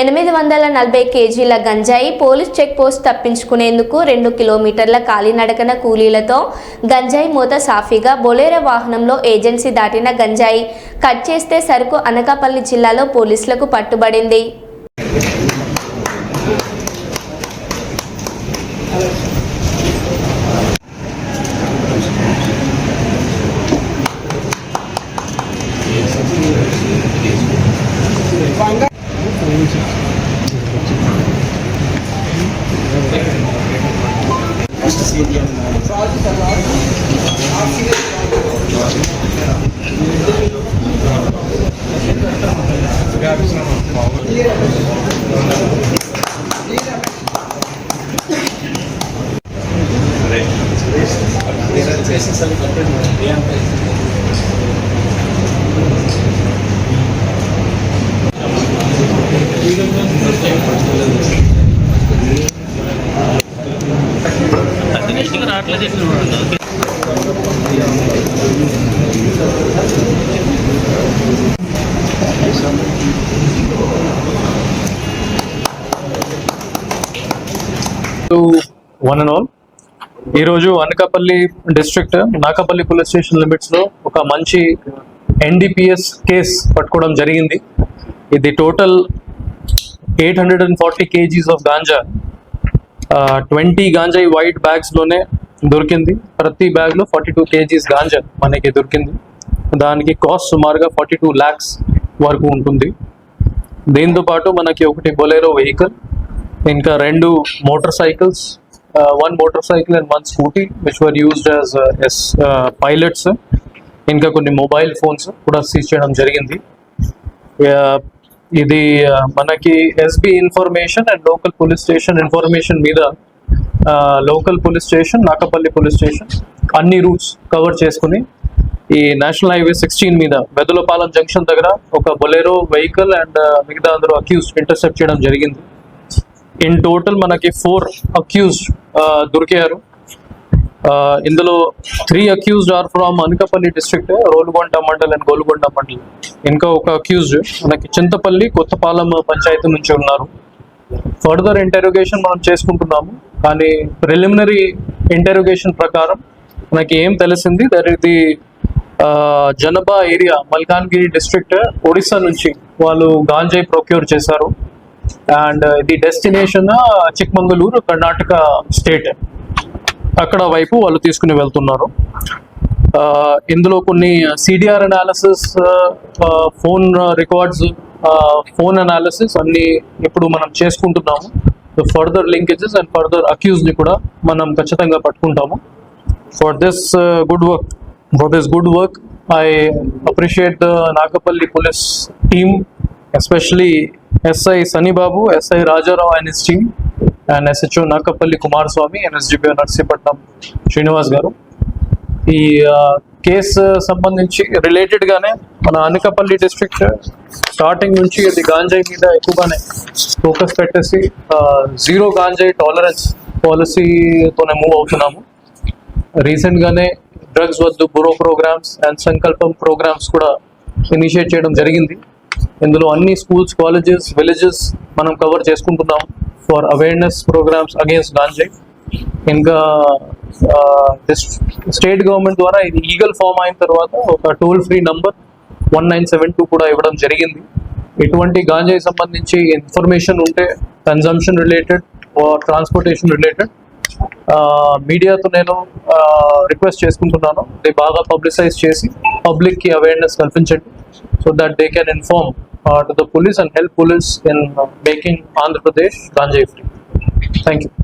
ఎనిమిది వందల నలభై కేజీల గంజాయి పోలీస్ చెక్ పోస్ట్ తప్పించుకునేందుకు రెండు కిలోమీటర్ల కాలినడకన కూలీలతో గంజాయి మూత సాఫీగా బొలేరో వాహనంలో ఏజెన్సీ దాటిన గంజాయి. కట్ చేస్తే సరుకు అనకాపల్లి జిల్లాలో పోలీసులకు పట్టుబడింది. సీనియర్ చేసి సార్ కంప్లీట్ కంటిన్యూస్గా రావట్లేదు చేసిన వన్ అండ్ ఆల్ ఈరోజు Anakapalli district Nakapalli police station లిమిట్స్లో ఒక మంచి ఎన్డిపిఎస్ కేస్ పట్టుకోవడం జరిగింది. ఇది total eight hundred and forty KGs of ganja twenty గాంజాయి white బ్యాగ్స్లోనే దొరికింది. ప్రతి బ్యాగ్లో ఫార్టీ టూ కేజీస్ గాంజా మనకి దొరికింది. దానికి కాస్ట్ సుమారుగా ఫార్టీ టూ ల్యాక్స్ వరకు ఉంటుంది. దీంతో పాటు మనకి ఒకటి బొలేరో వెహికల్ ఇంకా రెండు motor cycles one motor cycle and one scooty which were used as as pilots ఇంకా కొన్ని మొబైల్ ఫోన్స్ కూడా సీజ్ చేయడం జరిగింది. ఇది మనకి SB information and local police station information మీద local police station Nakapalli police station అన్ని రూట్స్ కవర్ చేసుకుని ఈ నేషనల్ హైవే సిక్స్టీన్ మీద వెదలపాలెం జంక్షన్ దగ్గర ఒక బొలెరో వెహికల్ అండ్ మిగతా అందరూ అక్యూజ్ ఇంటర్సెప్ట్ చేయడం జరిగింది. ఇన్ టోటల్ మనకి ఫోర్ అక్యూజ్ దొరికారు. ఇందులో three accused are from Anakapalli district Rolugonda mandal and Golugonda mandal. ఇంకా ఒక అక్యూజ్డ్ మనకి చింతపల్లి కొత్తపాలెం పంచాయతీ నుంచి ఉన్నారు. ఫర్దర్ ఇంటెరోగేషన్ మనం చేసుకుంటున్నాము. కానీ ప్రిలిమినరీ ఇంటెరోగేషన్ ప్రకారం మనకి ఏం తెలిసింది? దట్ ఇది జనబా ఏరియా మల్కాన్గిరి డిస్ట్రిక్ట్ ఒడిస్సా నుంచి వాళ్ళు గాంజాయి ప్రొక్యూర్ చేశారు. అండ్ ఇది డెస్టినేషన్ చిక్మంగళూరు కర్ణాటక స్టేట్ అక్కడ వైపు వాళ్ళు తీసుకుని వెళ్తున్నారు. ఇందులో కొన్ని CDR analysis phone records phone analysis అన్ని ఇప్పుడు మనం చేసుకుంటున్నాము. ఫర్దర్ లింకేజెస్ అండ్ ఫర్దర్ అక్యూజ్ని కూడా మనం ఖచ్చితంగా పట్టుకుంటాము. For this good work for this good work I appreciate the Nagapalli police team especially SI Sanibabu SI Rajarao and his team and SHO Nakkapalli Kumaraswamy NSDPO Narsipatnam Srinivas garu ఈ case సంబంధించి related గానే మన Anakapalli district starting నుంచి అది గాంజాయి మీద ఎక్కువగానే focus పెట్టేసి zero గాంజాయి టాలరెన్స్ పాలసీతోనే మూవ్ అవుతున్నాము. రీసెంట్ గానే డ్రగ్స్ వద్దు bro programmes and Sankalpam programmes కూడా ఇనిషియేట్ చేయడం జరిగింది. ఇందులో అన్ని స్కూల్స్ కాలేజెస్ విలేజెస్ మనం కవర్ చేసుకుంటున్నాం ఫర్ అవేర్నెస్ ప్రోగ్రామ్స్ అగేన్స్ట్ గాంజాయి ఇంకా స్టేట్ గవర్నమెంట్ ద్వారా ఇది ఈగల్ ఫామ్ అయిన తర్వాత ఒక toll free number one nine seven two కూడా ఇవ్వడం జరిగింది. ఎటువంటి గాంజాయి సంబంధించి ఇన్ఫర్మేషన్ ఉంటే కన్జంప్షన్ రిలేటెడ్ ట్రాన్స్పోర్టేషన్ రిలేటెడ్ మీడియాతో నేను రిక్వెస్ట్ చేసుకుంటున్నాను. ఇది బాగా పబ్లిసైజ్ చేసి పబ్లిక్కి అవేర్నెస్ కల్పించండి. So that they can inform to the police and help police in uh, making Andhra Pradesh ganja free. Thank you.